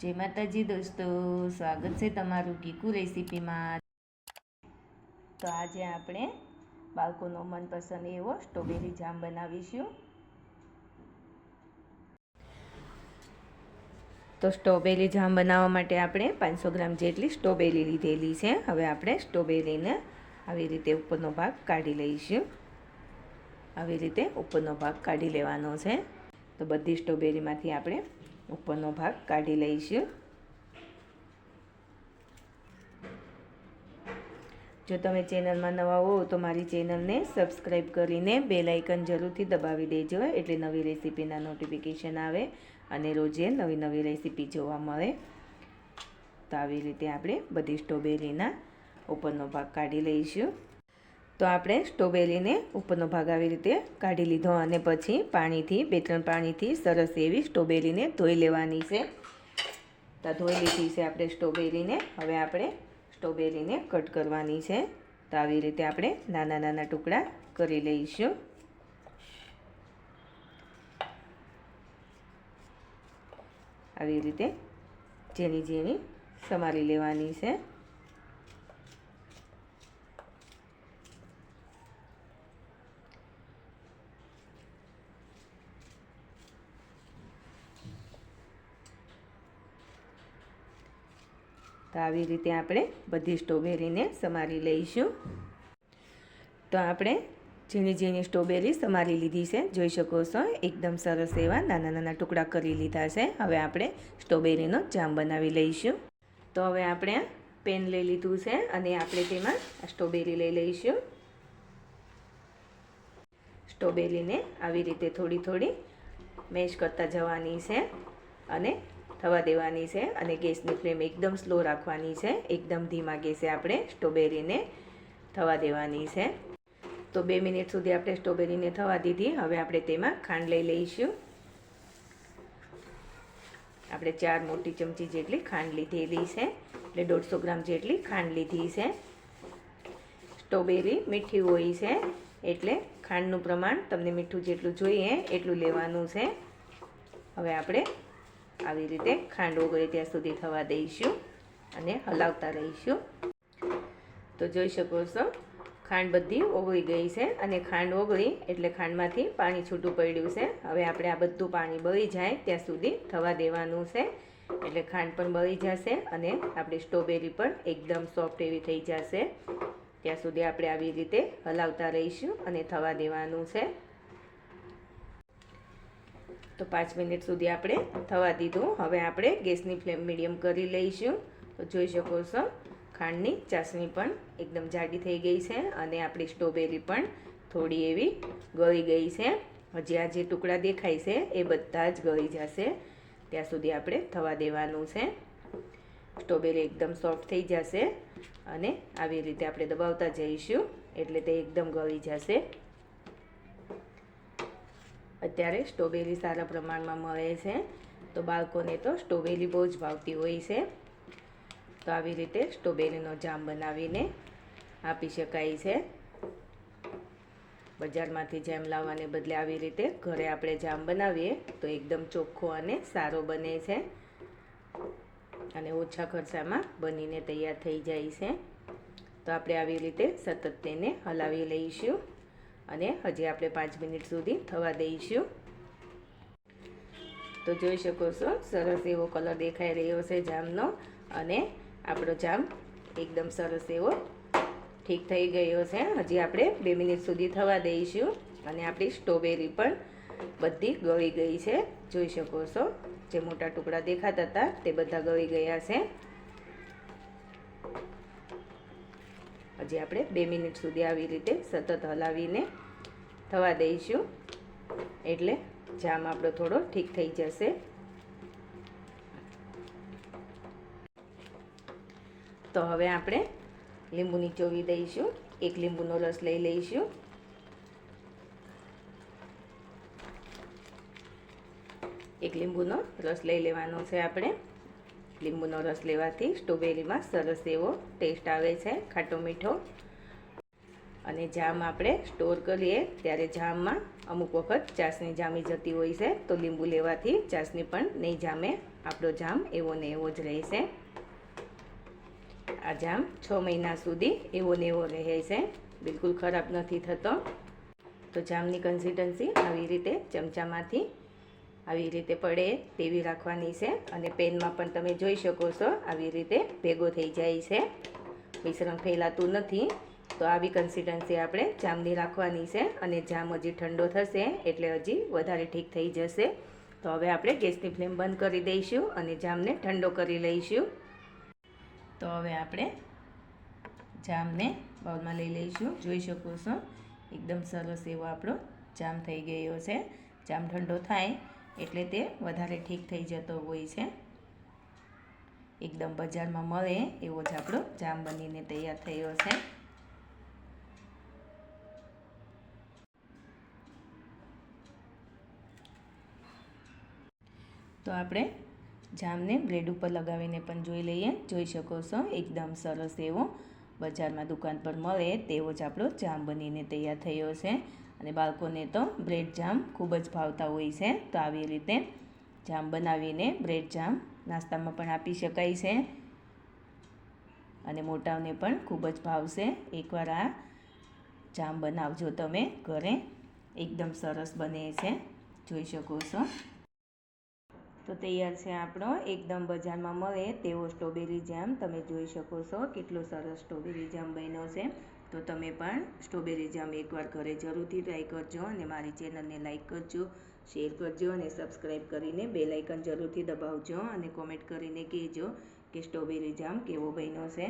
જય માતાજી દોસ્તો, સ્વાગત છે તમારું કીકુ રેસીપીમાં. તો આજે આપણે બાળકોનો મનપસંદ એવો સ્ટ્રોબેરી જામ બનાવીશું. તો સ્ટ્રોબેરી જામ બનાવવા માટે આપણે પાંચસો ગ્રામ જેટલી સ્ટ્રોબેરી લીધેલી છે. હવે આપણે સ્ટ્રોબેરીને આવી રીતે ઉપરનો ભાગ કાઢી લઈશું. આવી રીતે ઉપરનો ભાગ કાઢી લેવાનો છે. તો બધી સ્ટ્રોબેરીમાંથી આપણે ઉપરનો ભાગ કાઢી લઈશું. જો તમે ચેનલમાં નવા હો તો મારી ચેનલને સબસ્ક્રાઈબ કરીને બેલ આઇકન જરૂરથી દબાવી દેજો, એટલે નવી રેસીપીના નોટિફિકેશન આવે અને રોજે નવી નવી રેસીપી જોવા મળે. તો આવી રીતે આપણે બધી સ્ટ્રોબેરીના ઉપરનો ભાગ કાઢી લઈશું. તો આપણે સ્ટ્રોબેરીને ઉપરનો ભાગ આવી રીતે કાઢી લીધો અને પછી પાણીથી, બે ત્રણ પાણીથી સરસ એવી સ્ટ્રોબેરીને ધોઈ લેવાની છે. તો ધોઈ લીધી છે આપણે સ્ટ્રોબેરીને. હવે આપણે સ્ટ્રોબેરીને કટ કરવાની છે. તો આવી રીતે આપણે નાના નાના ટુકડા કરી લઈશું. આવી રીતે ઝીણી ઝીણી સમારી લેવાની છે. તો આવી રીતે આપણે બધી સ્ટ્રોબેરીને સમારી લઈશું. તો આપણે ઝીણી ઝીણી સ્ટ્રોબેરી સમારી લીધી છે. જોઈ શકો છો, એકદમ સરસ એવા નાના નાના ટુકડા કરી લીધા છે. હવે આપણે સ્ટ્રોબેરીનો જામ બનાવી લઈશું. તો હવે આપણે પેન લઈ લીધું છે અને આપણે તેમાં સ્ટ્રોબેરી લઈ લઈશું. સ્ટ્રોબેરીને આવી રીતે થોડી થોડી મેશ કરતા જવાની છે અને થવા દેવાની છે અને ગેસની ફ્લેમ એકદમ સ્લો રાખવાની છે. એકદમ ધીમા ગેસે આપણે સ્ટ્રોબેરીને થવા દેવાની છે. તો બે મિનિટ સુધી આપણે સ્ટ્રોબેરીને થવા દીધી. હવે આપણે તેમાં ખાંડ લઈ લઈશું. આપણે ચાર મોટી ચમચી જેટલી ખાંડ લીધેલી છે. એટલે દોઢસો ગ્રામ જેટલી ખાંડ લીધી છે. સ્ટ્રોબેરી મીઠી હોય છે. એટલે ખાંડનું પ્રમાણ તમને મીઠું જેટલું જોઈએ એટલું લેવાનું છે. હવે આપણે આવી રીતે ખાંડ ઓગળે ત્યાં સુધી થવા દઈશું અને હલાવતા રહીશું. તો જોઈ શકો છો, ખાંડ બધી ઓગળી ગઈ છે અને ખાંડ ઓગળી એટલે ખાંડમાંથી પાણી છૂટું પડ્યું છે. હવે આપણે આ બધું પાણી બળી જાય ત્યાં સુધી થવા દેવાનું છે. એટલે ખાંડ પણ બળી જશે અને આપણી સ્ટ્રોબેરી પણ એકદમ સોફ્ટ એવી થઈ જશે. ત્યાં સુધી આપણે આવી રીતે હલાવતા રહીશું અને થવા દેવાનું છે. તો પાંચ મિનિટ સુધી આપણે થવા દીધું. હવે આપણે ગેસની ફ્લેમ મીડિયમ કરી લઈશું. તો જોઈ શકો છો, ખાંડની ચાસણી પણ એકદમ જાડી થઈ ગઈ છે અને આપણી સ્ટ્રોબેરી પણ થોડી એવી ગળી ગઈ છે. હજી આ જે ટુકડા દેખાય છે એ બધા જ ગળી જશે. ત્યાં સુધી આપણે થવા દેવાનું છે. સ્ટ્રોબેરી એકદમ સોફ્ટ થઈ જશે અને આવી રીતે આપણે દબાવતા જઈશું એટલે તે એકદમ ગળી જશે. અત્યારે સ્ટ્રોબેરી સારા પ્રમાણમાં મળે છે. તો બાળકોને તો સ્ટ્રોબેરી બહુ જ ભાવતી હોય છે. તો આવી રીતે સ્ટ્રોબેરીનો જામ બનાવીને આપી શકાય છે. બજારમાંથી જેમ લાવવાને બદલે આવી રીતે ઘરે આપણે જામ બનાવીએ તો એકદમ ચોખ્ખો અને સારો બને છે. અને ઓછા ખર્ચામાં બનીને તૈયાર થઈ જાય છે. તો આપણે આવી રીતે સતત તેને હલાવી લઈશું. અને હજી આપણે પાંચ મિનિટ સુધી થવા દઈશું. તો જોઈ શકો છો, સરસ એવો કલર દેખાઈ રહ્યો છે જામનો અને આપણો જામ એકદમ સરસ એવો ઠીક થઈ ગયો છે. હજી આપણે બે મિનિટ સુધી થવા દઈશું અને આપણી સ્ટ્રોબેરી પણ બધી ગળી ગઈ છે. જોઈ શકો છો, જે મોટા ટુકડા દેખાતા હતા તે બધા ગળી ગયા છે. હજી આપણે બે મિનિટ સુધી આવી રીતે સતત હલાવીને થવા દઈશું. એટલે જામ આપણો થોડો ઠીક થઈ જશે. તો હવે આપણે લીંબુ નીચોવી દઈશું. એક લીંબુનો રસ લઈ લઈશું. એક લીંબુનો રસ લઈ લેવાનો છે આપણે. લીંબુનો રસ લેવાથી સ્ટ્રોબેરીમાં સરસ એવો ટેસ્ટ આવે છે, ખાટો મીઠો. અને જામ આપણે સ્ટોર કરીએ, ત્યારે જામમાં અમુક વખત ચાસણી જામી જતી હોય છે, તો લીંબુ લેવાથી ચાસણી પણ નહીં જામે, આપણો જામ એવો ને એવો જ રહેશે આ જામ છ મહિના સુધી એવો ને એવો રહે છે, બિલકુલ ખરાબ નથી થતો. તો જામની કન્સિસ્ટન્સી આવી રીતે ચમચામાંથી આવી રીતે પડે તેવી રાખવાની છે અને પેનમાં પણ તમે જોઈ શકો છો આવી રીતે ભેગો થઈ જાય છે. મિશ્રણ ફેલાતું નથી. તો આવી કન્સિસ્ટન્સી આપણે જામની રાખવાની છે અને જામ હજી ઠંડો થશે એટલે હજી વધારે ઠીક થઈ જશે. તો હવે આપણે ગેસની ફ્લેમ બંધ કરી દઈશું અને જામને ઠંડો કરી લઈશું. તો હવે આપણે જામને બાઉલમાં લઈ લઈશું. જોઈ શકો છો, એકદમ સરસ એવો આપણો જામ થઈ ગયો છે. જામ ઠંડો થાય એટલે તે વધારે ઠીક થઈ જતો હોય છે. એકદમ બજારમાં મળે એવો જ આપણો જામ બનીને તૈયાર થયો છે. તો આપણે જામને બ્રેડ ઉપર લગાવીને પણ જોઈ લઈએ. જોઈ શકો છો, એકદમ સરસ એવો બજારમાં દુકાન પર મળે તેવો જ આપણો જામ બનીને તૈયાર થયો છે. અને બાળકોને તો બ્રેડ જામ ખૂબ જ ભાવતા હોય છે. તો આવી રીતે જામ બનાવીને બ્રેડ જામ નાસ્તામાં પણ આપી શકાય છે. અને મોટાઓને પણ ખૂબ જ ભાવશે. એકવાર આ જામ બનાવજો તમે ઘરે. એકદમ સરસ બને છે. જોઈ શકો છો. તો તૈયાર છે આપણો એકદમ બજારમાં મળે તેવો સ્ટ્રોબેરી જામ. તમે જોઈ શકો છો કેટલો સરસ સ્ટ્રોબેરી જામ બન્યો છે. તો તમે પણ સ્ટ્રોબેરી જામ એકવાર ઘરે જરૂરથી ટ્રાય કરજો અને મારી ચેનલને લાઇક કરજો શેર કરજો અને સબસ્ક્રાઈબ કરીને બે લાઇકન જરૂરથી દબાવજો અને કોમેન્ટ કરીને કહેજો કે સ્ટ્રોબેરી જામ કેવો બન્યો છે.